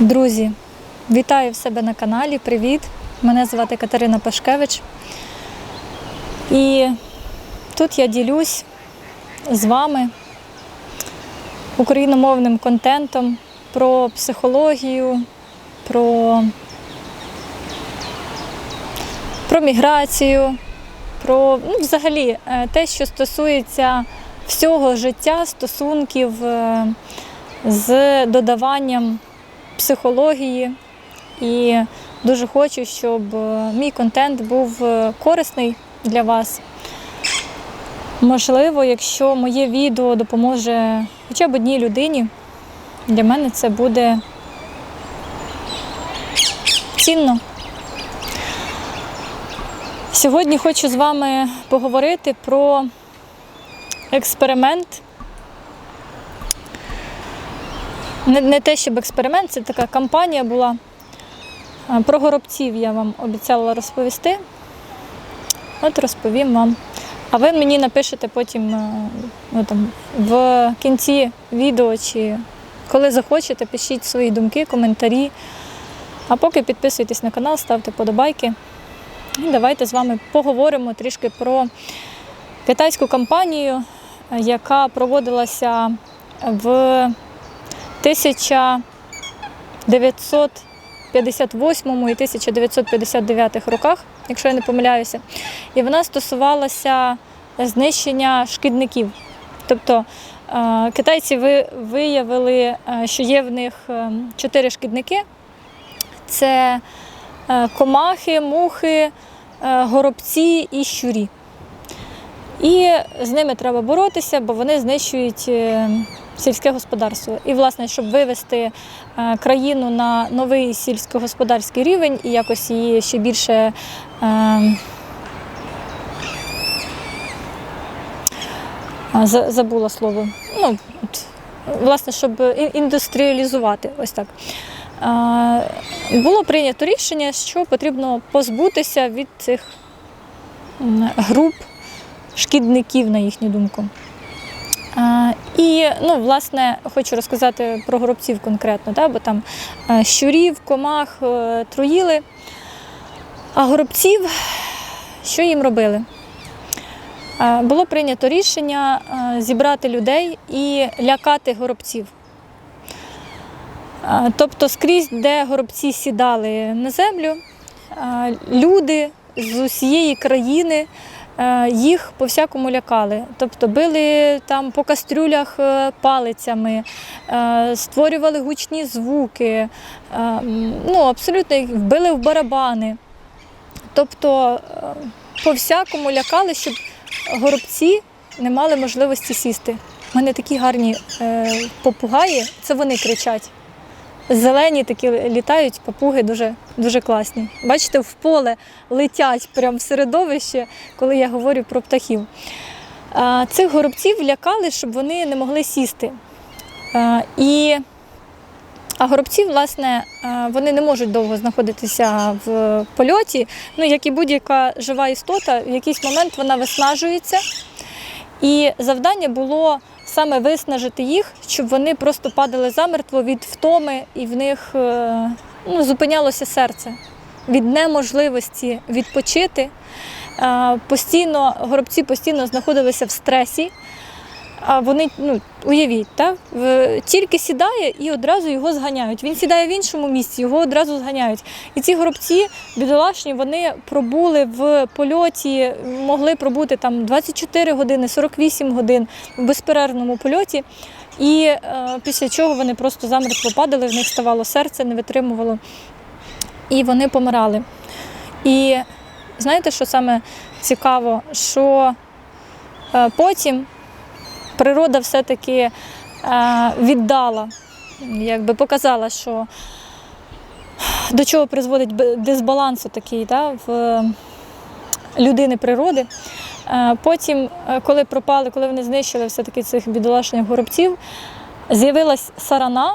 Друзі, вітаю в себе на каналі. Привіт! Мене звати Катерина Пашкевич. І тут я ділюсь з вами україномовним контентом про психологію, про, про міграцію, про ну, взагалі е, те, що стосується всього життя, стосунків е, з додаванням психології. І дуже хочу, щоб е, мій контент був е, корисний для вас. Можливо, якщо моє відео допоможе хоча б одній людині, для мене це буде цінно. Сьогодні хочу з вами поговорити про експеримент. Не, не те, щоб експеримент, це така кампанія була. Про горобців я вам обіцяла розповісти. От розповім вам. А ви мені напишете потім е, ну, там, в кінці відео чи коли захочете, пишіть свої думки, коментарі. А поки підписуйтесь на канал, ставте подобайки. І давайте з вами поговоримо трішки про китайську кампанію, яка проводилася в 1958 і 1959 роках, якщо я не помиляюся, і вона стосувалася знищення шкідників. Тобто е, китайці виявили, е, що є в них е, чотири шкідники: це комахи, мухи, горобці і щурі. І з ними треба боротися, бо вони знищують е, сільське господарство. І, власне, щоб вивести е, країну на новий сільськогосподарський рівень і якось її ще більше. е, Забула слово. Ну, власне, щоб індустріалізувати ось так. Було прийнято рішення, що потрібно позбутися від цих груп шкідників, на їхню думку. І, ну, власне, хочу розказати про горобців конкретно, да, бо там е, щурів, комах е, труїли. А горобців, що їм робили? Е, Було прийнято рішення зібрати людей і лякати горобців. Тобто, скрізь, де горобці сідали на землю, люди з усієї країни е, їх по-всякому лякали. Тобто били там по кастрюлях е, палицями, е, створювали гучні звуки, ну, абсолютно їх вбили в барабани. Тобто е, по-всякому лякали, щоб горобці не мали можливості сісти. У мене такі гарні попугаї, це вони кричать. Зелені такі літають, папуги дуже, дуже класні. Бачите, в поле летять прямо в середовище, коли я говорю про птахів. Цих горобців лякали, щоб вони не могли сісти. І, а горобці, власне, вони не можуть довго знаходитися в польоті. Ну, як і будь-яка жива істота, в якийсь момент вона виснажується. І завдання було саме виснажити їх, щоб вони просто падали замертво від втоми, і в них е, ну, зупинялося серце від неможливості відпочити. Е, Постійно горобці постійно знаходилися в стресі. А вони, ну, уявіть, так? тільки сідає і одразу його зганяють. Він сідає в іншому місці, його одразу зганяють. І ці горобці, бідолашні, вони пробули в польоті, могли пробути там 24 години, 48 годин в безперервному польоті. І е, після чого вони просто замертво падали, в них ставало серце, не витримувало. І вони помирали. І знаєте, що саме цікаво, що е, потім природа все-таки е, віддала, якби показала, що до чого призводить дисбаланс такий да, в людини природи. Е, Потім, е, коли пропали, коли вони знищили все-таки цих бідолашних горобців, з'явилась сарана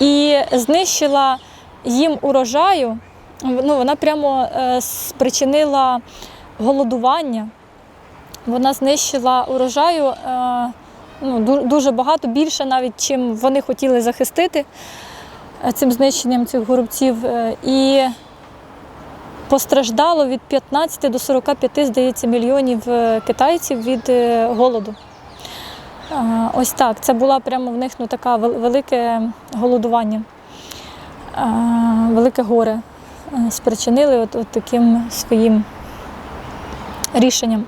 і знищила їм урожаю. Ну, вона прямо спричинила голодування. Вона знищила урожаю е, ну, дуже багато, більше навіть, чим вони хотіли захистити. е, цим знищенням цих горобців. Е, І постраждало від 15 до 45, здається, мільйонів китайців від голоду. Ось так. Це була прямо в них ну, така велике голодування, велике горе спричинили от, от таким своїм рішенням.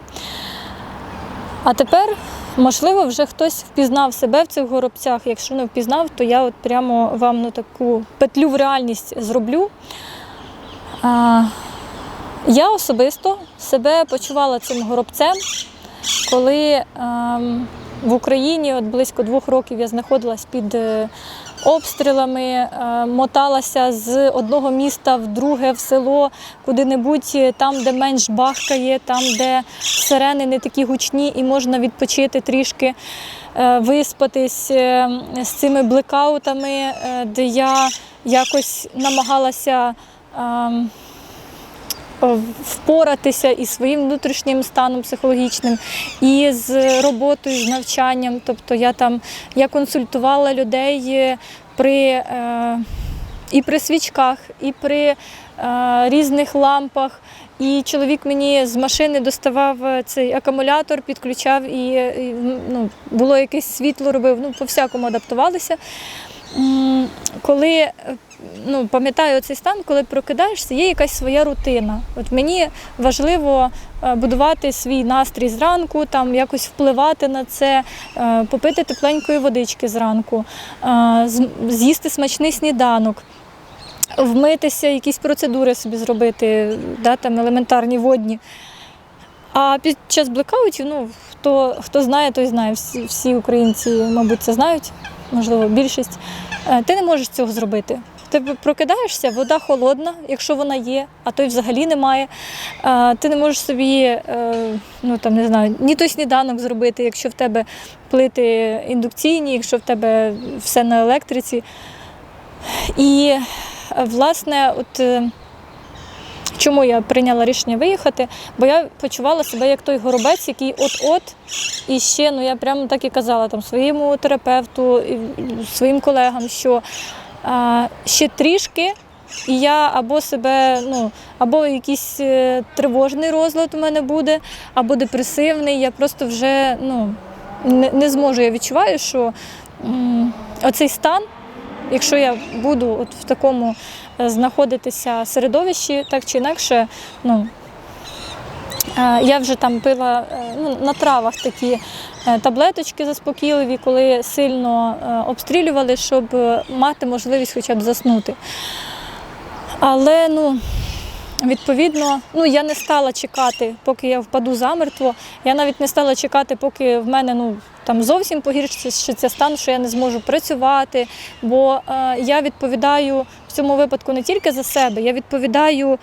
А тепер, можливо, вже хтось впізнав себе в цих горобцях. Якщо не впізнав, то я от прямо вам ну, таку петлю в реальність зроблю. А, я особисто себе почувала цим горобцем, коли а, в Україні от близько двох років я знаходилась під е, обстрілами, е, моталася з одного міста в друге, в село, куди-небудь е, там, де менш бахкає, там, де сирени не такі гучні і можна відпочити трішки, е, виспатись з цими блекаутами, де я якось намагалася. Ем, впоратися із своїм внутрішнім станом психологічним, і з роботою, з навчанням. Тобто я там я консультувала людей е, при, е, і при свічках, і при е, різних лампах. І чоловік мені з машини доставав е, цей акумулятор, підключав і, і ну, було якесь світло робив. Ну, по-всякому адаптувалися. Коли е, ну, пам'ятаю цей стан, коли прокидаєшся, є якась своя рутина. От мені важливо е, будувати свій настрій зранку, там якось впливати на це, е, попити тепленької водички зранку, з'їсти смачний сніданок. Вмитися, якісь процедури собі зробити, да, там елементарні водні. А під час блекаутів, ну, хто, хто знає, той знає. Всі, всі українці, мабуть, це знають, можливо, більшість. Е, Ти не можеш цього зробити. Ти прокидаєшся, вода холодна, якщо вона є, а то й взагалі немає. Е, Ти не можеш собі, е, ну там не знаю, ні той сніданок зробити, якщо в тебе плити індукційні, якщо в тебе все на електриці. І власне, от. Чому я прийняла рішення виїхати? Бо я почувала себе як той горобець, який от-от, і ще, ну я прямо так і казала там своєму терапевту, своїм колегам, що а, ще трішки, і я або себе, ну, або якийсь е, тривожний розлад у мене буде, або депресивний. Я просто вже ну, не, не зможу. Я відчуваю, що м, оцей стан, якщо я буду от в такому знаходитися середовищі, так чи інакше, ну, е, я вже там пила е, ну, на травах такі е, таблеточки заспокійливі, коли сильно обстрілювали, щоб мати можливість хоча б заснути. Але ну, відповідно, ну, я не стала чекати, поки я впаду замертво. Я навіть не стала чекати, поки в мене ну, там зовсім погіршиться стан, що я не зможу працювати. Бо е, я відповідаю в цьому випадку не тільки за себе, я відповідаю.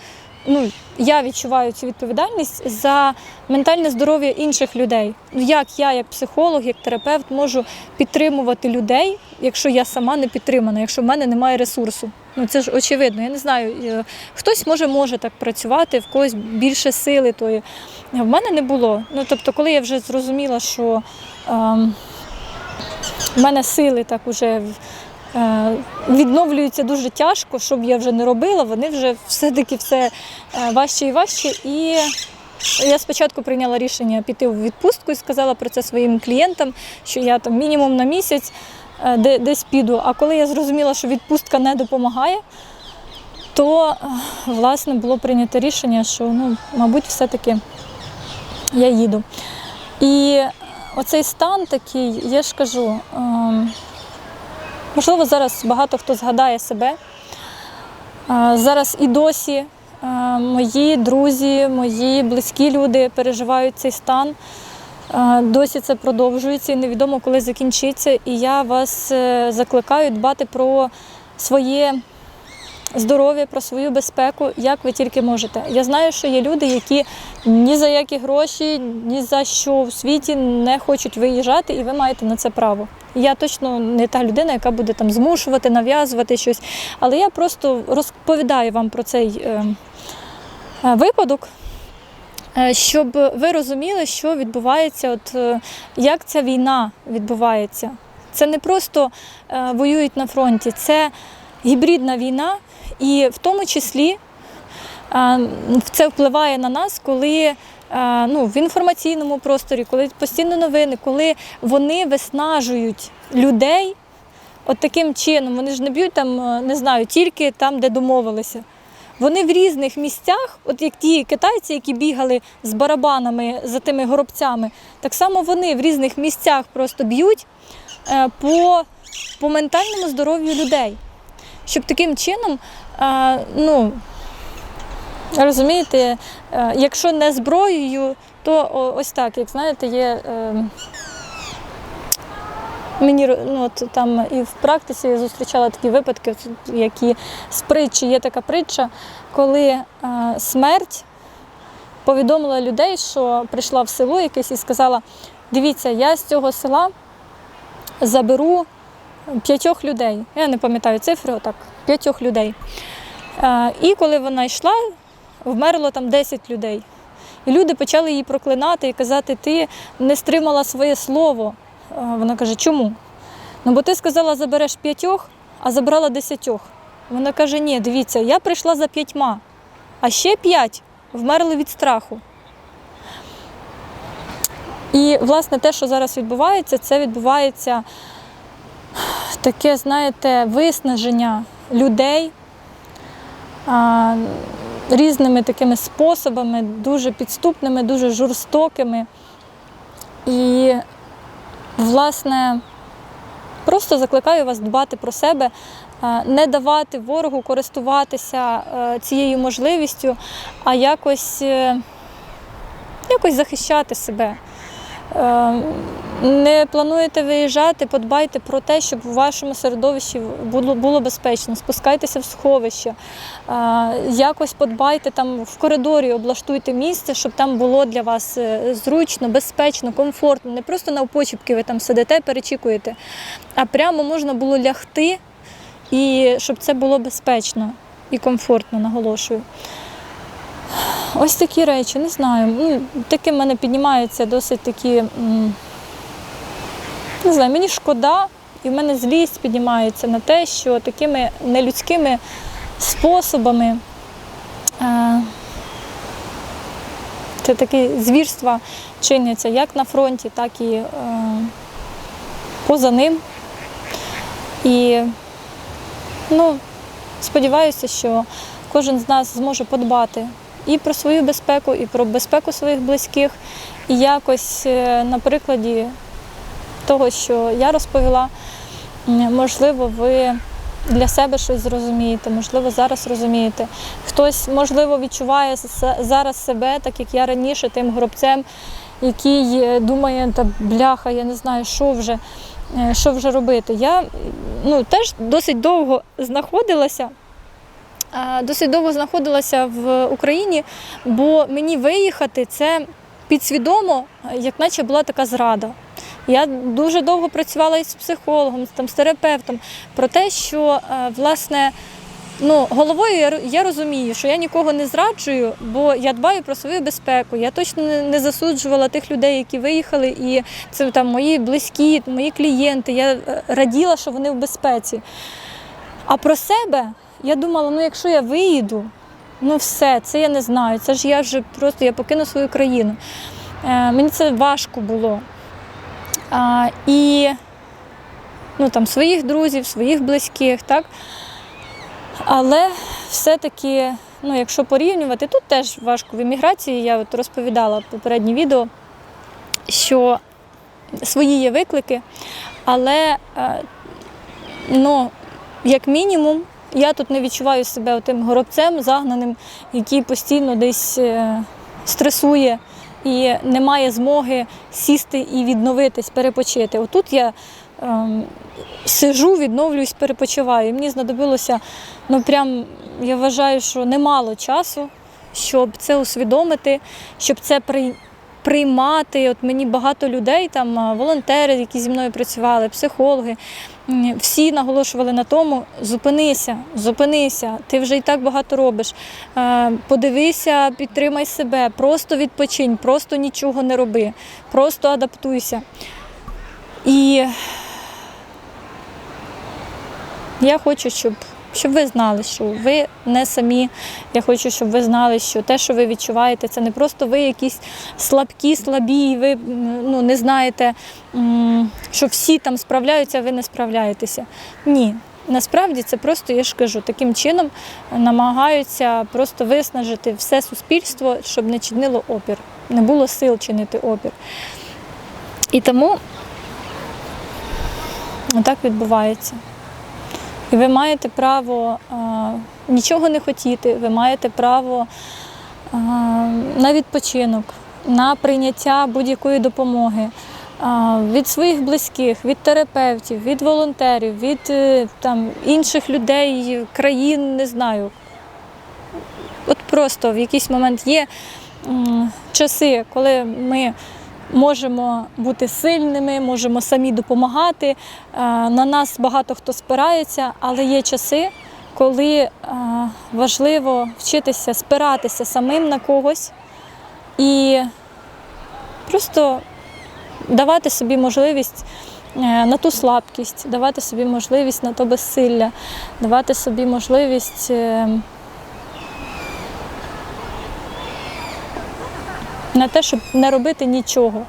Ну, я відчуваю цю відповідальність за ментальне здоров'я інших людей. Як я, як психолог, як терапевт, можу підтримувати людей, якщо я сама не підтримана, якщо в мене немає ресурсу. Ну це ж очевидно. Я не знаю. е, Хтось може може так працювати, в когось більше сили тої. В мене не було. Ну тобто, коли я вже зрозуміла, що ем, в мене сили так уже відновлюються дуже тяжко, щоб я вже не робила, вони вже все-таки все е, важче і важче. І я спочатку прийняла рішення піти в відпустку і сказала про це своїм клієнтам, що я там мінімум на місяць е, десь піду. А коли я зрозуміла, що відпустка не допомагає, то е, власне було прийнято рішення, що ну, мабуть, все-таки я їду. І оцей стан такий, я ж кажу, ем, можливо, зараз багато хто згадає себе. Зараз і досі мої друзі, мої близькі люди переживають цей стан. Досі це продовжується і невідомо, коли закінчиться. І я вас е, закликаю дбати про своє здоров'я, про свою безпеку, як ви тільки можете. Я знаю, що є люди, які ні за які гроші, ні за що в світі не хочуть виїжджати, і ви маєте на це право. Я точно не та людина, яка буде там змушувати, нав'язувати щось. Але я просто розповідаю вам про цей е, е, випадок. е, Щоб ви розуміли, що відбувається, от як ця війна відбувається. Це не просто воюють на фронті, це гібридна війна, і в тому числі це впливає на нас, коли ну, в інформаційному просторі, коли постійно новини, коли вони виснажують людей от таким чином. Вони ж не б'ють там, е, не знаю, тільки там, де домовилися. Вони в різних місцях, от як ті китайці, які бігали з барабанами за тими горобцями, так само вони в різних місцях просто б'ють е, по, по ментальному здоров'ю людей. Щоб таким чином, е, ну, розумієте, е, якщо не зброєю, то ось так, як знаєте, є. е, Мені ну, от там і в практиці я зустрічала такі випадки, які з притчі є така притча, коли е, смерть повідомила людей, що прийшла в село якесь і сказала: дивіться, я з цього села заберу п'ятьох людей. Я не пам'ятаю цифри, отак, п'ятьох людей. Е, і коли вона йшла, вмерло там 10 людей. І люди почали її проклинати і казати, ти не стримала своє слово. Е, Вона каже, чому? Ну, бо ти сказала, забереш п'ятьох, а забрала десятьох. Вона каже, ні, дивіться, я прийшла за п'ятьма, а ще п'ять вмерли від страху. І, власне, те, що зараз відбувається, це відбувається таке, знаєте, виснаження людей різними такими способами, дуже підступними, дуже жорстокими. І, власне, просто закликаю вас дбати про себе, е, не давати ворогу користуватися е, цією можливістю, а якось, е, якось захищати себе. Не плануєте виїжджати, подбайте про те, щоб у вашому середовищі було, було безпечно. Спускайтеся в сховище, якось подбайте там в коридорі, облаштуйте місце, щоб там було для вас е, зручно, безпечно, комфортно. Не просто навпочіпки ви там сидите, перечікуєте, а прямо можна було лягти і щоб це було безпечно і комфортно, наголошую. Ось такі речі, не знаю. Ну, Таке в мене піднімаються досить такі. Не знаю, мені шкода, і в мене злість піднімається на те, що такими нелюдськими способами е, це такі звірства чиняться як на фронті, так і е, поза ним. І ну, сподіваюся, що кожен з нас зможе подбати і про свою безпеку, і про безпеку своїх близьких. І якось е, на прикладі того, що я розповіла, можливо, ви для себе щось зрозумієте, можливо, зараз розумієте. Хтось, можливо, відчуває зараз себе, так як я раніше, тим гробцем, який е, думає, та бляха, я не знаю, що вже, е, що вже робити. Я ну, теж досить довго знаходилася. Досить довго знаходилася в Україні, бо мені виїхати це підсвідомо, як наче була така зрада. Я дуже довго працювала із психологом, там, з терапевтом про те, що е, власне ну, головою я, я розумію, що я нікого не зраджую, бо я дбаю про свою безпеку. Я точно не, не засуджувала тих людей, які виїхали, і це там мої близькі, мої клієнти. Я е, раділа, що вони в безпеці. А про себе я думала, ну якщо я виїду, ну все, це я не знаю. Це ж я вже просто я покину свою країну. Е, мені це важко було. А, і ну, там, своїх друзів, своїх близьких, так? Але все-таки, ну, якщо порівнювати, тут теж важко в еміграції, я от розповідала в попереднє відео, що свої є виклики, але е, ну, як мінімум, я тут не відчуваю себе тим горобцем загнаним, який постійно десь е, стресує і не має змоги сісти і відновитись, перепочити. Отут я ем, сижу, відновлююсь, перепочиваю. І мені знадобилося, ну прям я вважаю, що немало часу, щоб це усвідомити, щоб це при, приймати. От мені багато людей, там волонтери, які зі мною працювали, психологи. Всі наголошували на тому, зупинися, зупинися, ти вже і так багато робиш. Е, Подивися, підтримай себе, просто відпочинь, просто нічого не роби, просто адаптуйся. І я хочу, щоб, Щоб ви знали, що ви не самі. Я хочу, щоб ви знали, що те, що ви відчуваєте, це не просто ви якісь слабкі, слабі, і ви ну, не знаєте, що всі там справляються, а ви не справляєтеся. Ні. Насправді це просто, я ж кажу, таким чином намагаються просто виснажити все суспільство, щоб не чинило опір, не було сил чинити опір. І тому так відбувається. І ви маєте право а, нічого не хотіти, ви маєте право а, на відпочинок, на прийняття будь-якої допомоги а, від своїх близьких, від терапевтів, від волонтерів, від е, там, інших людей, країн, не знаю. От просто в якийсь момент є часи, коли ми можемо бути сильними, можемо самі допомагати. Е, На нас багато хто спирається, але є часи, коли е, важливо вчитися спиратися самим на когось і просто давати собі можливість е, на ту слабкість, давати собі можливість на то безсилля, давати собі можливість. На те, щоб не робити нічого.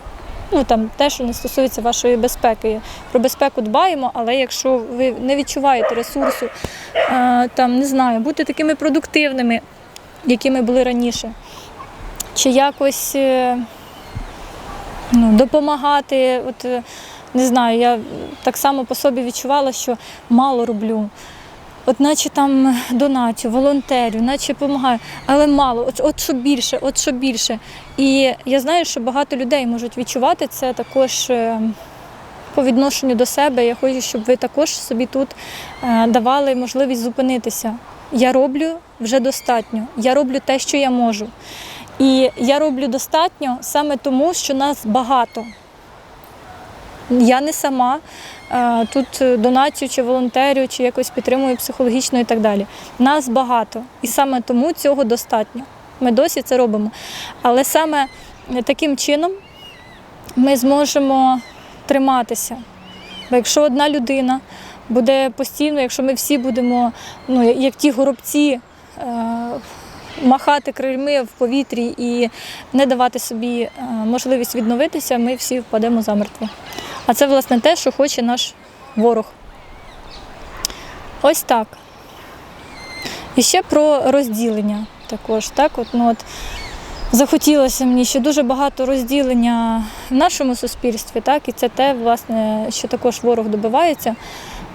Ну там те, що не стосується вашої безпеки. Про безпеку дбаємо, але якщо ви не відчуваєте ресурсу, е, там не знаю, бути такими продуктивними, якими були раніше, чи якось е, ну, допомагати. От е, не знаю, я так само по собі відчувала, що мало роблю. От наче там донатю, волонтерю, наче допомагаю, але мало, от, от що більше, от що більше. І я знаю, що багато людей можуть відчувати це також е, по відношенню до себе. Я хочу, щоб ви також собі тут е, давали можливість зупинитися. Я роблю вже достатньо. Я роблю те, що я можу. І я роблю достатньо саме тому, що нас багато. Я не сама е, тут донатю чи волонтерю, чи якось підтримую психологічно і так далі. Нас багато. І саме тому цього достатньо. Ми досі це робимо. Але саме таким чином ми зможемо триматися. Бо якщо одна людина буде постійно, якщо ми всі будемо, ну, як ті горобці, е, махати крильми в повітрі і не давати собі е, можливість відновитися, ми всі впадемо замертво. А це, власне, те, що хоче наш ворог. Ось так. І ще про розділення також. Так? От, ну, от, захотілося мені ще дуже багато розділення в нашому суспільстві, так? і це те, власне, що також ворог добивається.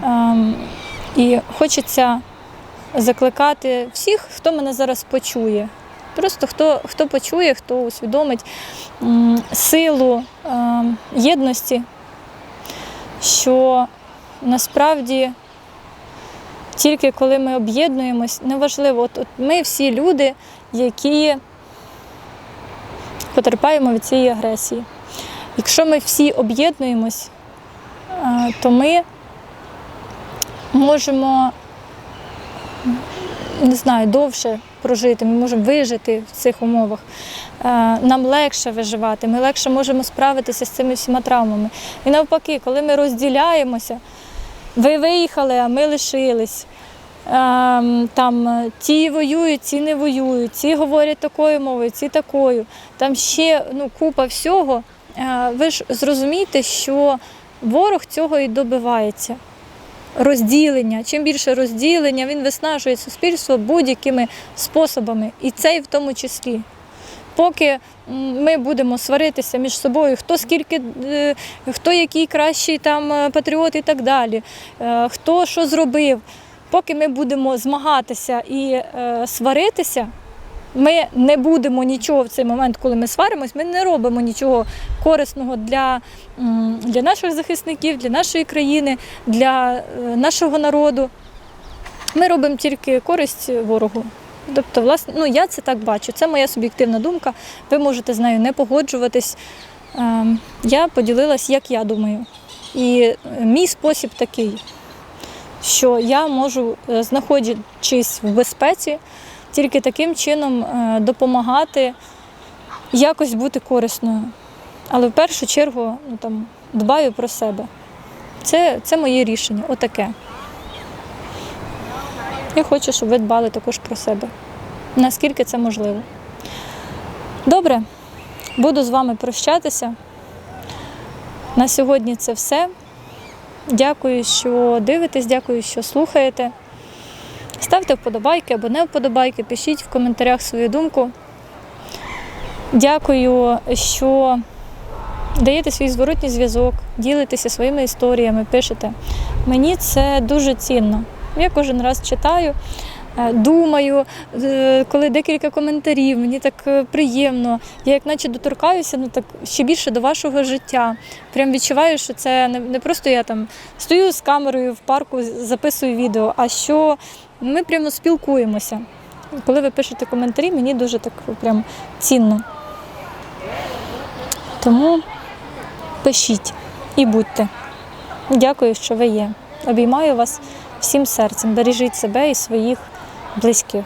Ем, і хочеться закликати всіх, хто мене зараз почує. Просто хто, хто почує, хто усвідомить м, силу ем, єдності, що насправді тільки коли ми об'єднуємось, неважливо, от, от ми всі люди, які потерпаємо від цієї агресії. Якщо ми всі об'єднуємось, е, то ми можемо не знаю, довше прожити, ми можемо вижити в цих умовах. Е, Нам легше виживати, ми легше можемо справитися з цими всіма травмами. І навпаки, коли ми розділяємося, ви виїхали, а ми лишились. Ем, Там е, ті воюють, ці не воюють, ці говорять такою мовою, ці такою. Там ще ну, купа всього. Е, Ви ж зрозумієте, що ворог цього і добивається розділення. Чим більше розділення, він виснажує суспільство будь-якими способами, і цей в тому числі. Поки ми будемо сваритися між собою, хто скільки, е, хто який кращий там е, патріот і так далі, е, хто що зробив. Поки ми будемо змагатися і сваритися, ми не будемо нічого в цей момент, коли ми сваримось, ми не робимо нічого корисного для, для наших захисників, для нашої країни, для е, нашого народу. Ми робимо тільки користь ворогу. Тобто, власне, ну я це так бачу. Це моя суб'єктивна думка. Ви можете з нею не погоджуватись. Ем, Я поділилась, як я думаю. І е, мій спосіб такий, що я можу, е, знаходячись в безпеці, тільки таким чином е, допомагати якось бути корисною. Але в першу чергу ну, там, дбаю про себе. Це, це моє рішення, отаке. Я хочу, щоб ви дбали також про себе, наскільки це можливо. Добре, буду з вами прощатися. На сьогодні це все. Дякую, що дивитесь, дякую, що слухаєте. Ставте вподобайки або не вподобайки, пишіть в коментарях свою думку. Дякую, що даєте свій зворотній зв'язок, ділитеся своїми історіями, пишете. Мені це дуже цінно. Я кожен раз читаю, е, думаю, е, коли декілька коментарів, мені так е, приємно. Я як наче доторкаюся, ну так ще більше до вашого життя. Прям відчуваю, що це не, не просто я там стою з камерою в парку, записую відео, а що ми прямо спілкуємося. Коли ви пишете коментарі, мені дуже так прям цінно. Тому пишіть і будьте. Дякую, що ви є. Обіймаю вас всім серцем. Бережіть себе і своїх близьких.